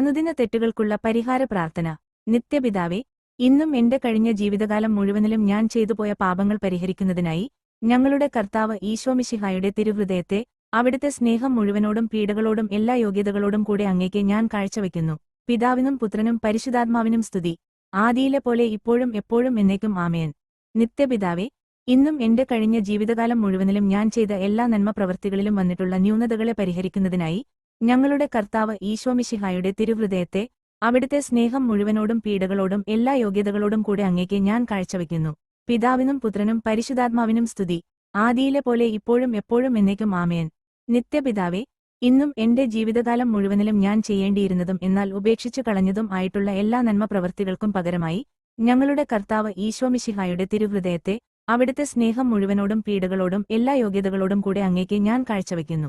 അനുദിന തെറ്റുകൾക്കുള്ള പരിഹാര പ്രാർത്ഥന. നിത്യപിതാവേ ഇന്നും എന്റെ കഴിഞ്ഞ ജീവിതകാലം മുഴുവനിലും ഞാൻ ചെയ്തുപോയ പാപങ്ങൾ പരിഹരിക്കുന്നതിനായി ഞങ്ങളുടെ കർത്താവ് ഈശോമിശിഹായുടെ തിരുഹൃദയത്തെ അവിടുത്തെ സ്നേഹം മുഴുവനോടും പീഡകളോടും എല്ലാ യോഗ്യതകളോടും കൂടെ അങ്ങേക്ക് ഞാൻ കാഴ്ചവെക്കുന്നു. പിതാവിനും പുത്രനും പരിശുദ്ധാത്മാവിനും സ്തുതി. ആദിയിലെ പോലെ ഇപ്പോഴും എപ്പോഴും എന്നേക്കും ആമയൻ നിത്യപിതാവേ ഇന്നും എന്റെ കഴിഞ്ഞ ജീവിതകാലം മുഴുവനിലും ഞാൻ ചെയ്ത എല്ലാ നന്മ പ്രവൃത്തികളിലും വന്നിട്ടുള്ള ന്യൂനതകളെ പരിഹരിക്കുന്നതിനായി ഞങ്ങളുടെ കർത്താവ് ഈശോമിശിഹായുടെ തിരുഹൃദയത്തെ അവിടുത്തെ സ്നേഹം മുഴുവനോടും പീഡകളോടും എല്ലാ യോഗ്യതകളോടും കൂടെ അങ്ങേക്ക് ഞാൻ കാഴ്ചവെക്കുന്നു. പിതാവിനും പുത്രനും പരിശുദ്ധാത്മാവിനും സ്തുതി. ആദിയിലെ പോലെ ഇപ്പോഴും എപ്പോഴും എന്നേക്കും ആമയൻ നിത്യപിതാവേ ഇന്നും എന്റെ ജീവിതകാലം മുഴുവനിലും ഞാൻ ചെയ്യേണ്ടിയിരുന്നതും എന്നാൽ ഉപേക്ഷിച്ചു കളഞ്ഞതും ആയിട്ടുള്ള എല്ലാ നന്മ പ്രവൃത്തികൾക്കും പകരമായി ഞങ്ങളുടെ കർത്താവ് ഈശോമിശിഹായുടെ തിരുഹൃദയത്തെ അവിടുത്തെ സ്നേഹം മുഴുവനോടും പീഡകളോടും എല്ലാ യോഗ്യതകളോടും കൂടെ അങ്ങേക്ക് ഞാൻ കാഴ്ചവെക്കുന്നു.